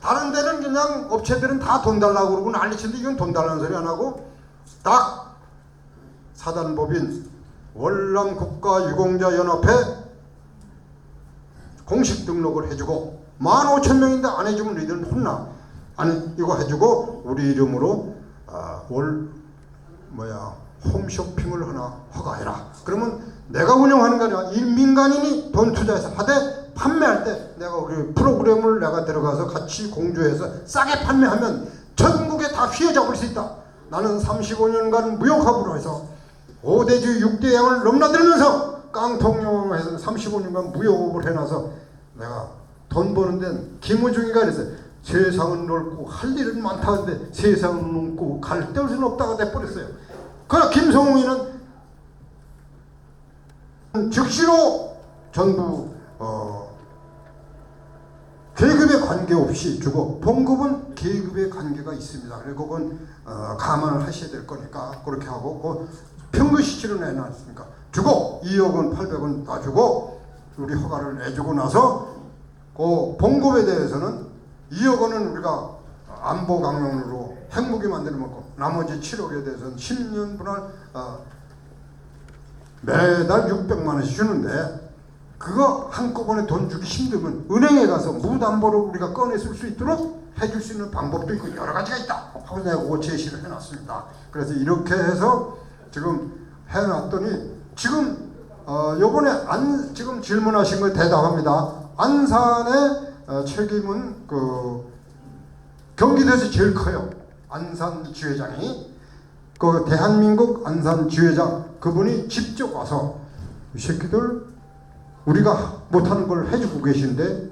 다른 데는 그냥 업체들은 다 돈 달라고 그러고 난리치는데 이건 돈 달라는 소리 안 하고 딱 사단법인 월남 국가유공자연합회 공식 등록을 해주고 만 오천 명인데 안 해주면 너희들은 혼나. 아니 이거 해주고 우리 이름으로 아, 월 뭐야 홈쇼핑을 하나 허가해라. 그러면 내가 운영하는 게 아니라 이 민간인이 돈 투자해서 하되 판매할 때 내가 우리 프로그램을 내가 들어가서 같이 공조해서 싸게 판매하면 전국에 다 휘어잡을 수 있다 나는 35년간 무역합으로 해서 5대주 6대 양을 넘나들면서 깡통용해서 35년간 무역업을 해놔서 내가 돈 버는 데는 김우중이가 그랬어요. 세상은 넓고 할 일은 많다는데 세상은 넓고 갈 데는 없다가 돼버렸어요. 그러나 김성웅이는 즉시로 전부 어, 계급에 관계없이 주고 봉급은 계급에 관계가 있습니다. 그리고 그건 어, 감안을 하셔야 될 거니까 그렇게 하고 그 평균시치를 내놨으니까. 주고 2억 원 800원 다 주고 우리 허가를 내주고 나서 그 봉급에 대해서는 2억 원은 우리가 안보 강령으로 핵무기 만들어 먹고 나머지 7억에 대해서는 10년 분할 어, 매달 600만 원씩 주는데 그거 한꺼번에 돈 주기 힘들면 은행에 가서 무담보로 우리가 꺼내 쓸 수 있도록 해줄 수 있는 방법도 있고 여러 가지가 있다 하고 내가 그거 제시를 해놨습니다. 그래서 이렇게 해서 지금 해놨더니 지금 어 요번에 안 지금 질문하신 걸 대답합니다. 안산의 어, 책임은 그 경기도에서 제일 커요. 안산 지회장이 그 대한민국 안산 지회장 그분이 직접 와서 이 새끼들 우리가 못하는 걸 해주고 계신데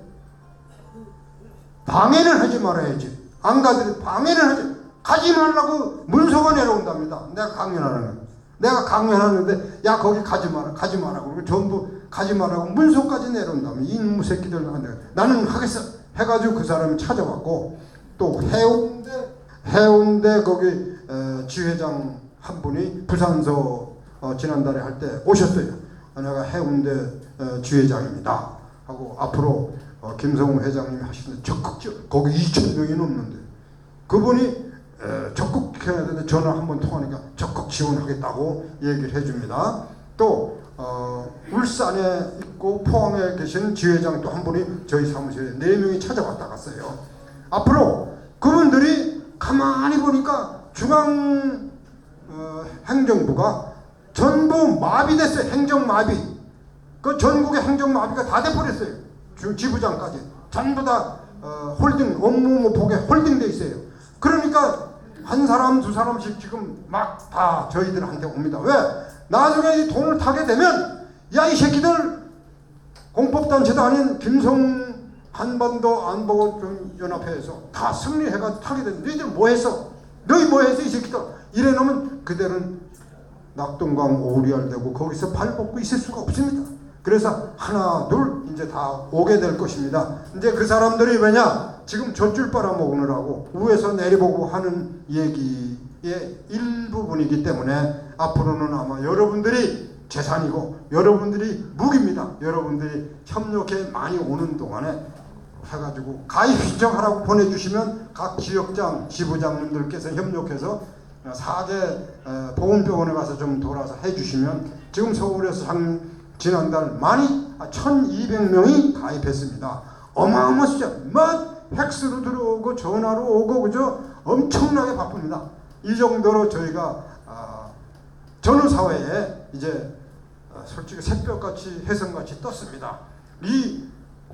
방해는 하지 말아야지. 안 가더라도 방해는 하지. 가지 말라고 문서가 내려온답니다. 내가 강연하는 내가 강연하는데 야 거기 가지 마라 가지 마라 그러고 전부 가지 마라고 문서까지 내려온다면 이놈의 새끼들 나는 하겠어 해가지고 그 사람이 찾아왔고 또 해운대 해운대 거기 에, 지회장 한 분이 부산서 어, 지난달에 할 때 오셨어요. 아, 내가 해운대 어, 지회장입니다. 하고 앞으로 어, 김성우 회장님이 하시는 적극적 거기 2천 명이 넘는데 그분이 에, 적극 해야 되는데 전화 한번 통하니까 적극 지원하겠다고 얘기를 해줍니다. 또 어, 울산에 있고 포항에 계신 지회장 또 한 분이 저희 사무실에 네 명이 찾아왔다 갔어요. 앞으로 그분들이 가만히 보니까 중앙 어, 행정부가 전부 마비됐어요. 행정 마비. 그 전국의 행정마비가 다 돼버렸어요. 주, 지부장까지. 전부 다 어, 홀딩, 업무 뭐 보게 홀딩돼 있어요. 그러니까 한 사람, 두 사람씩 지금 막 다 저희들한테 옵니다. 왜? 나중에 이 돈을 타게 되면 야, 이 새끼들 공법단체도 아닌 김성 한반도 안보연합회에서 다 승리해가 타게 되는 너희들 뭐 했어? 너희 뭐 했어 이 새끼들 이래 놓으면 그들은 낙동강 오리알 되고 거기서 발 뻗고 있을 수가 없습니다. 그래서 하나 둘 이제 다 오게 될 것입니다. 이제 그 사람들이 왜냐 지금 젖줄 빨아먹느라고 위에서 내려보고 하는 얘기의 일부분이기 때문에 앞으로는 아마 여러분들이 재산이고 여러분들이 무기입니다. 여러분들이 협력해 많이 오는 동안에 해가지고 가입 신청하라고 보내주시면 각 지역장 지부장님들께서 협력해서 사대 에, 보건병원에 가서 좀 돌아서 해주시면 지금 서울에서 상, 지난달 많이 1,200명이 가입했습니다. 어마어마 숫자, 막 팩스로 들어오고 전화로 오고 그저 엄청나게 바쁩니다. 이 정도로 저희가 아, 전후 사회에 이제 아, 솔직히 새벽같이 해성같이 떴습니다. 이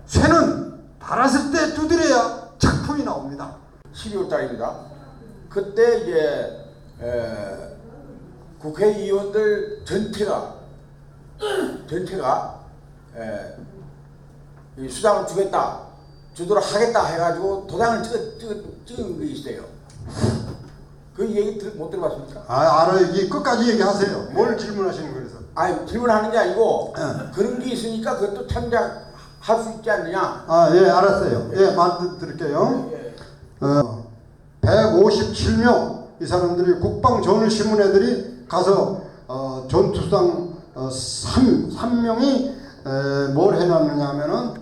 새는 달았을 때 두드려야 작품이 나옵니다. 12월 달입니다. 그때 이제 에, 국회의원들 전체가 전체가 에, 이 수당을 주겠다 주도록 하겠다 해가지고 도장을 찍어, 찍어, 찍은 게 있어요. 그 얘기 들, 못 들어봤습니까? 아, 알아요. 이 끝까지 얘기하세요. 뭘 질문하시는 거예요? 아니 질문하는 게 아니고 예. 그런 게 있으니까 그것도 참작할 수 있지 않느냐? 아, 예, 알았어요. 예, 말 드릴게요. 예. 어, 157명 이 사람들이 국방 전후 신문 애들이 가서 어, 전투수당 어, 3, 3명이 에, 뭘 해놨느냐 하면은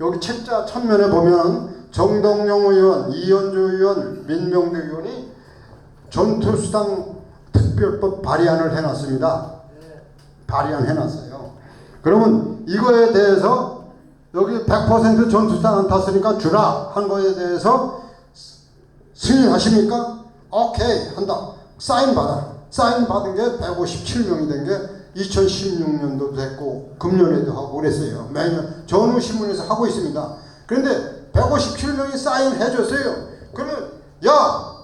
여기 책자 천면에 보면 정동영 의원, 이현주 의원, 민명대 의원이 전투수당 특별법 발의안을 해놨습니다. 발의안 해놨어요. 그러면 이거에 대해서 여기 100% 전투수당 안 탔으니까 주라 한 거에 대해서 승인하십니까? 오케이 한다. 사인 받아. 사인 받은 게 157명이 된 게 2016년도 됐고 금년에도 하고 그랬어요. 매년 전후신문에서 하고 있습니다. 그런데 157명이 사인해 줬어요. 그러면 야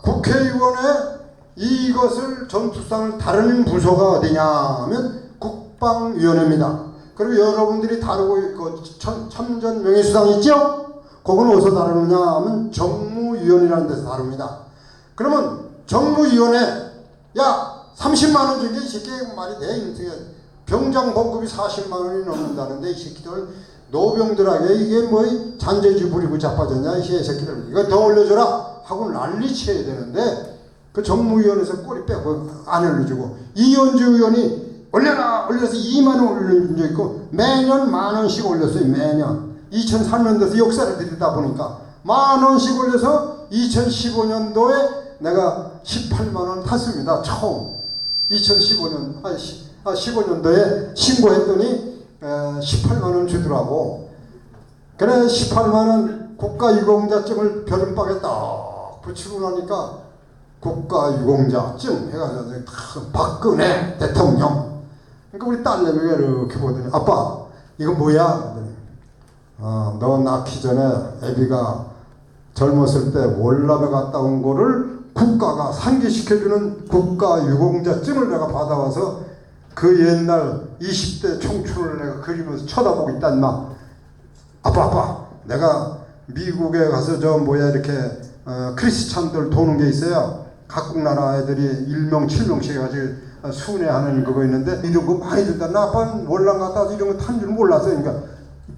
국회의원의 이것을 전투상을 다루는 부서가 어디냐 하면 국방위원회입니다. 그리고 여러분들이 다루고 있고 천- 참전 명예수당 있죠? 그건 어디서 다루느냐 하면 정무위원이라는 데서 다룹니다. 그러면 정무위원회 야 30만 원 주게 이 새끼. 말이 돼 인생에 병장 봉급이 40만 원이 넘는다는데 이 새끼들. 노병들에게 이게 뭐 잔재주 부리고 자빠졌냐 이 새끼들. 이거 더 올려줘라 하고 난리 쳐야 되는데 그 정무위원회에서 꼬리 빼고 안 올려주고 이현주 의원이 올려라! 올려서 2만 원 올린 적 있고 매년 만 원씩 올렸어요 매년. 2003년도에서 역사를 들이다 보니까 만 원씩 올려서 2015년도에 내가 18만 원 탔습니다 처음 2015년 아, 시, 아 15년도에 신고했더니 에, 18만 원 주더라고 그래 18만 원 국가유공자증을 별은박에 딱 붙이고 나니까 국가유공자증 해가지고 탁 박근혜 대통령 그러니까 우리 딸내미가 이렇게 보더니 아빠 이거 뭐야? 어, 너 낳기 전에 애비가 젊었을 때 월남에 갔다 온 거를 국가가 상기시켜주는 국가유공자증을 내가 받아와서 그 옛날 20대 청춘을 내가 그리면서 쳐다보고 있단 마 아빠 아빠 내가 미국에 가서 저 뭐야 이렇게 어, 크리스찬들 도는 게 있어요. 각국 나라 애들이 일명 칠명씩 해가지고 어, 순회하는 그거 있는데 이런 거 많이 준다. 나 아빠는 월남 갔다 와서 이런 거 탄 줄 몰랐어요. 그러니까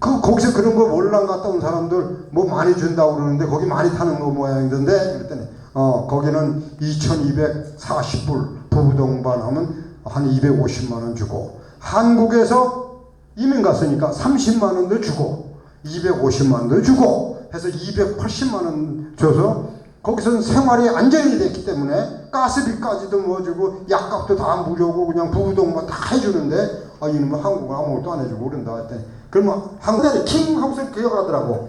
그 거기서 그런 거 월남 갔다 온 사람들 뭐 많이 준다고 그러는데 거기 많이 타는 거 모양이던데 그랬더니 어 거기는 2,240불 부부 동반하면 한 250만 원 주고 한국에서 이민 갔으니까 30만 원도 주고 250만 원도 주고 해서 280만 원 줘서 거기서는 생활이 안정이 됐기 때문에 가스비까지도 뭐 주고 약값도 다 무료고 그냥 부부 동반 다 해주는데 아 이놈은 한국은 아무것도 안 해주고 그런다. 했더니 그러면 한국에 킹 하고서 기억하더라고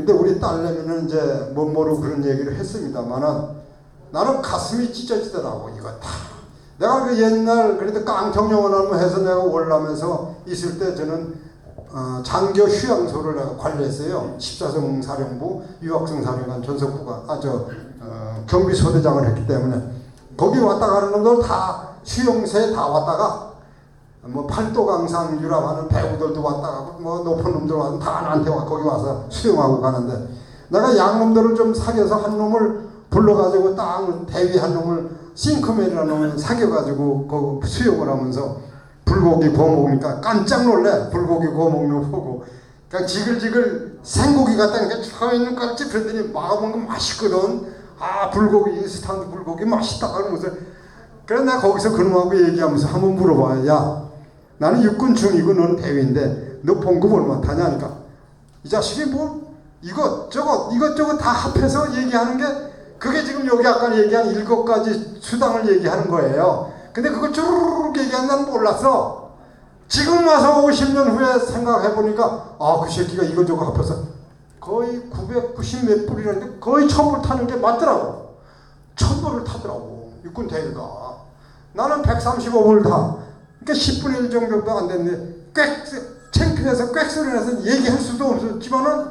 근데 우리 딸내미는 이제 못 모르고 그런 얘기를 했습니다만은 나는 가슴이 찢어지더라고 이거 다 내가 그 옛날 그래도 깡통영원하면 해서 내가 월남에서 있을 때 저는 어, 장교 휴양소를 내가 관리했어요. 십자성 사령부 유학생 사령관 전석부가 아저 어, 경비소대장을 했기 때문에 거기 왔다 가는 놈들 다 수용소에 다 왔다가 뭐 팔도 강산 유람하는 배우들도 왔다 가고 뭐 높은 놈들 와서 다 나한테 와 거기 와서 수용하고 가는데 내가 양놈들을 좀 사귀어서 한 놈을 불러가지고 딱 대위 한 놈을 싱크맨이라는 놈을 사귀어가지고 그 수용을 하면서 불고기 구워 먹으니까 깜짝 놀래 불고기 구워 먹는 거 보고. 그냥 지글지글 생고기 같다는 게 처음에는 깜짝 그랬더니 먹어본 거 맛있거든. 아 불고기 인스턴트 불고기 맛있다 그러면서 그래서 내가 거기서 그놈하고 얘기하면서 한번 물어봐요. 야 나는 육군 중이고 너는 대위인데 너 봉급 얼마 타냐니까 이 자식이 뭐 이것 저것 이것저것 다 합해서 얘기하는 게 그게 지금 여기 아까 얘기한 일곱 가지 수당을 얘기하는 거예요. 근데 그거 쭈르륵 얘기한 난 몰랐어. 지금 와서 50년 후에 생각해 보니까 아 그 새끼가 이것저것 합해서 거의 990 몇 불이라는데 거의 천불 타는 게 맞더라고. 천불을 타더라고 육군 대위가. 나는 135불 타. 그러니까 10분의 1 정도도 안 됐는데 꽥 창피해서 꽥 소리 나서 얘기할 수도 없었지만은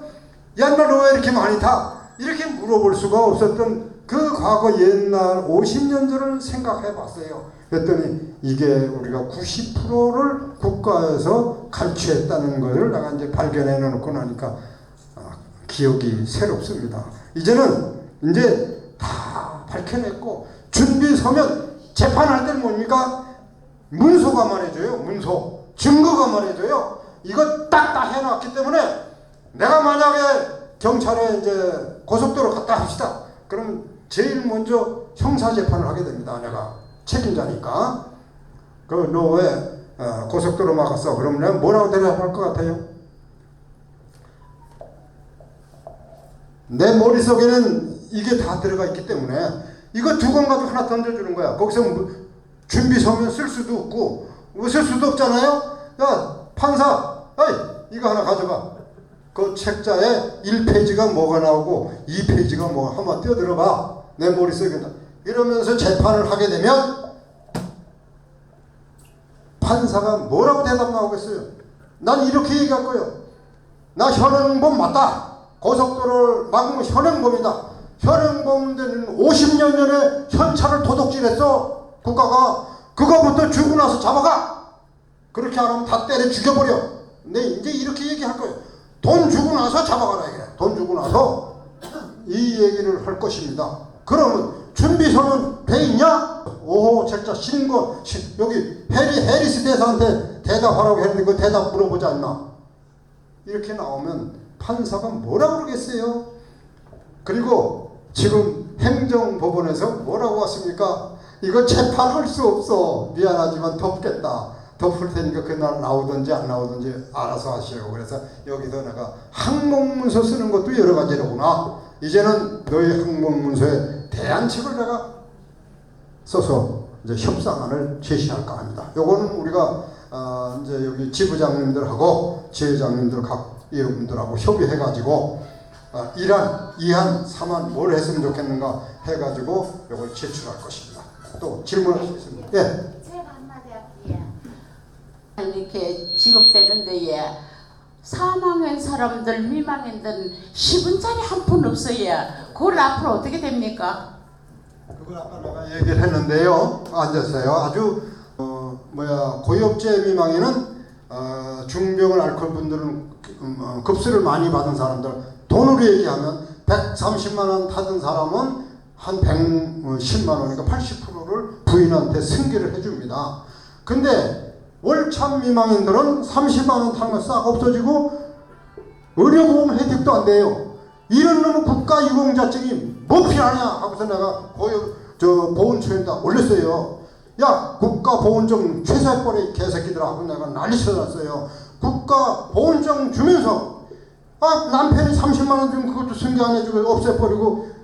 옛날 너왜 이렇게 많이 타? 이렇게 물어볼 수가 없었던 그 과거 옛날 50년 전을 생각해 봤어요. 그랬더니 이게 우리가 90%를 국가에서 갈취했다는 것을 내가 이제 발견해 놓고 나니까 아, 기억이 새롭습니다. 이제는 이제 다 밝혀냈고 준비 서면 재판할 때는 뭡니까? 문서가 말해줘요. 문서. 증거가 말해줘요. 이거 딱 다 해놨기 때문에 내가 만약에 경찰에 이제 고속도로 갔다 합시다. 그럼 제일 먼저 형사 재판을 하게 됩니다. 내가 책임자니까. 그너왜 고속도로 막았어? 그럼 내가 뭐라고 대답할 것 같아요? 내 머릿속에는 이게 다 들어가 있기 때문에 이거 두 권 가지고 하나 던져주는 거야. 거기서 뭐 준비 서면 쓸 수도 없고 뭐쓸 수도 없잖아요. 야 판사, 어이 이거 하나 가져가. 그 책자에 1페이지가 뭐가 나오고 2페이지가 뭐 한번 떼어들어봐. 내 머릿속에다. 이러면서 재판을 하게 되면 판사가 뭐라고 대답 나오겠어요? 난 이렇게 얘기할 거예요. 나 현행범 맞다. 고속도로를 막으면 현행범이다. 현행범들은 50년 전에 현차를 도둑질했어. 국가가 그거부터 주고 나서 잡아가. 그렇게 안 하면 다 때려 죽여버려. 근데 이제 이렇게 얘기할 거예요. 돈 주고 나서 잡아가라 이게. 돈 주고 나서 이 얘기를 할 것입니다. 그러면 준비서는 돼 있냐? 오, 책자 신고 시- 여기 해리 해리스 대사한테 대답하라고 했는데 그 대답 물어보지 않나? 이렇게 나오면 판사가 뭐라 그러겠어요? 그리고 지금 행정법원에서 뭐라고 왔습니까? 이거 재판할 수 없어. 미안하지만 덮겠다. 덮을 테니까 그날 나오든지 안 나오든지 알아서 하시오. 그래서 여기서 내가 항목문서 쓰는 것도 여러 가지로구나. 이제는 너희 항목문서에 대안책을 내가 써서 이제 협상안을 제시할까 합니다. 요거는 우리가 아, 이제 여기 지부장님들하고 지회장님들 각 여러분들하고 협의해가지고 아, 1안, 2안, 3안 뭘 했으면 좋겠는가 해가지고 요걸 제출할 것입니다. 또 질문할 수 있습니다. 예. 제가 한마디 할게요. 이렇게 지급되는데 예. 사망한 사람들 미망인들 10원짜리 한 푼 없어요. 그걸 앞으로 어떻게 됩니까? 그걸 아까 내가 얘기를 했는데요. 앉았어요. 아주 어, 뭐야 고엽제 미망에는 어, 중병을 앓고 분들은 음, 어, 급수를 많이 받은 사람들 돈으로 얘기하면 130만 원 타던 사람은 한 110만 원이니까 80%를 부인한테 승계를 해줍니다. 근데 월참 미망인들은 30만 원 타면 싹 없어지고 의료보험 혜택도 안 돼요. 이런 놈은 국가 유공자증이 뭐 필요하냐 하고서 내가 고유 저 보훈처에다 올렸어요. 야 국가 보훈증 최소해버려 이 개새끼들아 하고 내가 난리 쳐놨어요. 국가 보훈증 주면서 아 남편이 30만 원 주면 그것도 승계 안 해주고 없애버리고 어,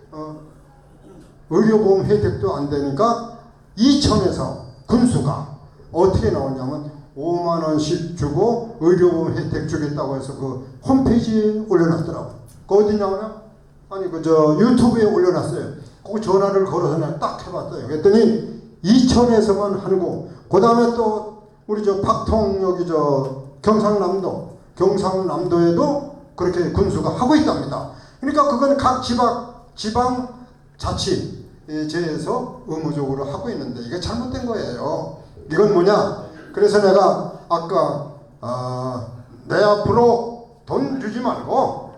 의료보험 혜택도 안 되니까 이천에서 군수가 어떻게 나오냐면 5만 원씩 주고 의료보험 혜택 주겠다고 해서 그 홈페이지에 올려놨더라고. 그 어디 나오냐? 아니 그 저 유튜브에 올려놨어요. 그 전화를 걸어서 내가 딱 해봤어요. 그랬더니 이천에서만 하고 그 다음에 또 우리 저 박통 여기 저 경상남도 경상남도에도 그렇게 군수가 하고 있답니다. 그러니까 그건 각 지방 지방 자치제에서 의무적으로 하고 있는데 이게 잘못된 거예요. 이건 뭐냐? 그래서 내가 아까 아, 내 앞으로 돈 주지 말고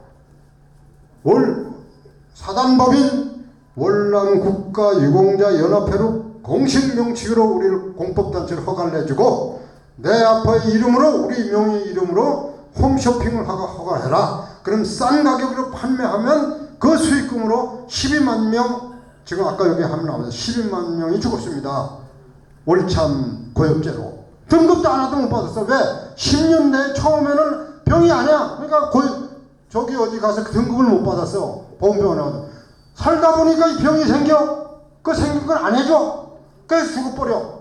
월 사단법인 월남 국가 유공자 연합회로 공식 명칭으로 우리를 공법단체로 허가를 내주고 내 아빠의 이름으로 우리 명의 이름으로 홈쇼핑을 허가, 허가해라. 그럼 싼 가격으로 판매하면 그 수익금으로 12만 명 지금 아까 여기 하면 나오죠. 12만 명이 죽었습니다. 월참 고엽제로 등급도 하나도 못 받았어. 왜? 10년 내 처음에는 병이 아니야. 그러니까 고 저기 어디 가서 그 등급을 못 받았어. 보험병원에 살다 보니까 이 병이 생겨. 그 생긴 걸안 해줘. 그래서 죽어버려.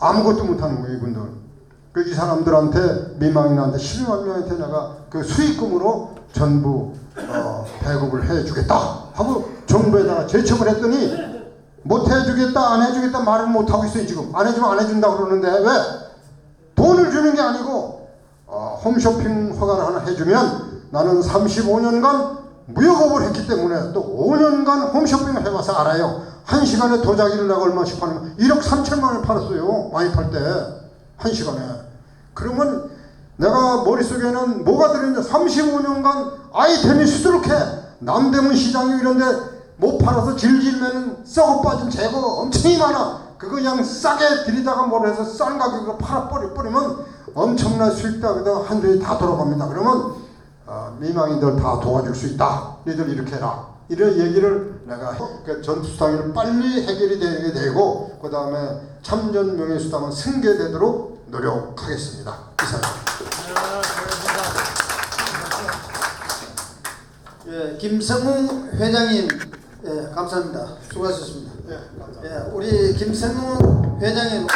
아무것도 못하는 거예요, 이분들. 그 이 사람들한테 미망인한테 12만 명한테 내가 그 수익금으로 전부 어, 배급을 해주겠다 하고 정부에다가 제청을 했더니 못 해주겠다 안 해주겠다 말을 못 하고 있어요 지금 안 해주면 안 해준다 그러는데 왜 돈을 주는 게 아니고 어, 홈쇼핑 허가를 하나 해주면 나는 35년간 무역업을 했기 때문에 또 5년간 홈쇼핑을 해봐서 알아요. 한 시간에 도자기를 내가 얼마씩 파는 1억 3천만 원을 팔았어요. 많이 팔 때. 한 시간에. 그러면 내가 머릿속에는 뭐가 들어있냐. 35년간 아이템이 수두룩해. 남대문 시장이 이런데 못 팔아서 질질매는 썩어 빠진 재고가 엄청이 많아. 그거 그냥 싸게 들이다가 뭘 해서 싼 가격으로 팔아버려 버리면 엄청난 수익다. 한 대에 다 돌아갑니다. 그러면 어, 미망인들 다 도와줄 수 있다. 너희들 이렇게 해라. 이런 얘기를 내가 그 전투수당을 빨리 해결이 되게 되고 그 다음에 참전 명예수당은 승계되도록 노력하겠습니다. 이상. 예, 김성웅 회장님, 예, 감사합니다. 수고하셨습니다. 예, 감사합니다. 예, 우리 김성웅 회장님,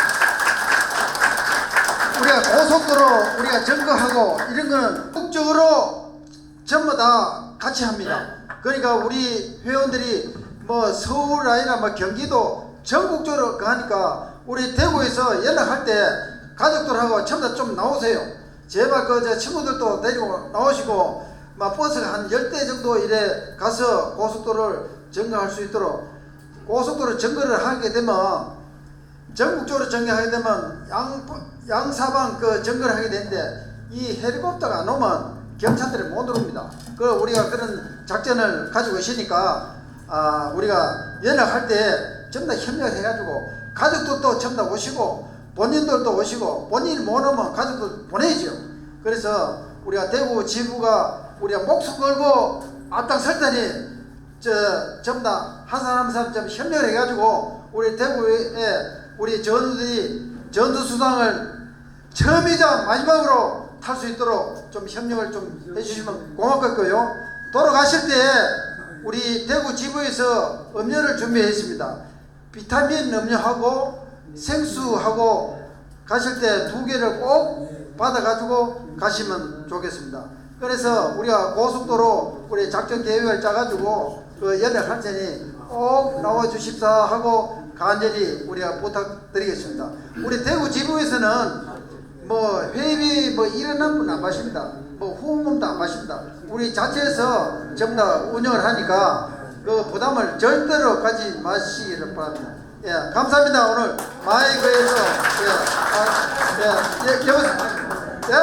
우리가 고속도로 우리가 점거하고 이런 거는 국적으로 전부 다 같이 합니다. 그러니까 우리 회원들이 뭐 서울 아니라 뭐 경기도 전국적으로 가니까 우리 대구에서 연락할 때 가족들하고 전부 다 좀 나오세요. 제발 그저 친구들도 데리고 나오시고 막 버스가 한열대 정도 이래 가서 고속도로를 점거할 수 있도록 고속도로 점거를 하게 되면 전국적으로 전개하게 되면 양, 양사방 그 점거를 하게 되는데 이 헬리콥터가 안 오면 경찰들이 못 들어옵니다. 그 우리가 그런 작전을 가지고 있으니까 아 우리가 연락할 때 전부 다 협력해가지고 가족들도 전부 다 오시고 본인들도 오시고 본인이 못 오면 가족들 보내죠. 그래서 우리가 대구 지부가 우리가 목숨 걸고 앞장 설 테니 저 전부 다한 사람 한 사람 좀 협력을 해가지고 우리 대구에 우리 전우들이 전투 수당을 처음이자 마지막으로 탈 수 있도록 좀 협력을 좀 해주시면 고맙겠고요. 돌아가실 때 우리 대구 지부에서 음료를 준비했습니다. 비타민 음료하고 생수하고 가실 때 두 개를 꼭 받아가지고 가시면 좋겠습니다. 그래서 우리가 고속도로 우리 작전 계획을 짜가지고 그 연락할 테니 꼭 나와 주십사 하고 간절히 우리가 부탁드리겠습니다. 우리 대구 지부에서는 뭐 회비 뭐 일어난 분안 마십니다. 뭐 후원금도 안 마십니다. 우리 자체에서 전부 다 운영을 하니까 그 부담을 절대로 가지 마시기를 바랍니다. 예, 감사합니다. 오늘 마이크에서 예, 아, 예, 예, 여보세요. 예?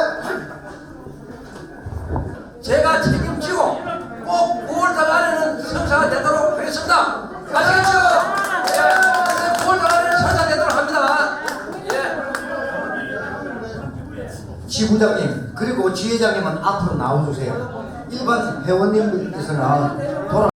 제가 책임지고 꼭 9월 달 안에는 성사가 되도록 하겠습니다. 아시겠죠? 예, 9월 달 안에는 성사 되도록 합니다. 예. 지부장님 그리고 지회장님은 앞으로 나와주세요. 일반 회원님들께서는 돌아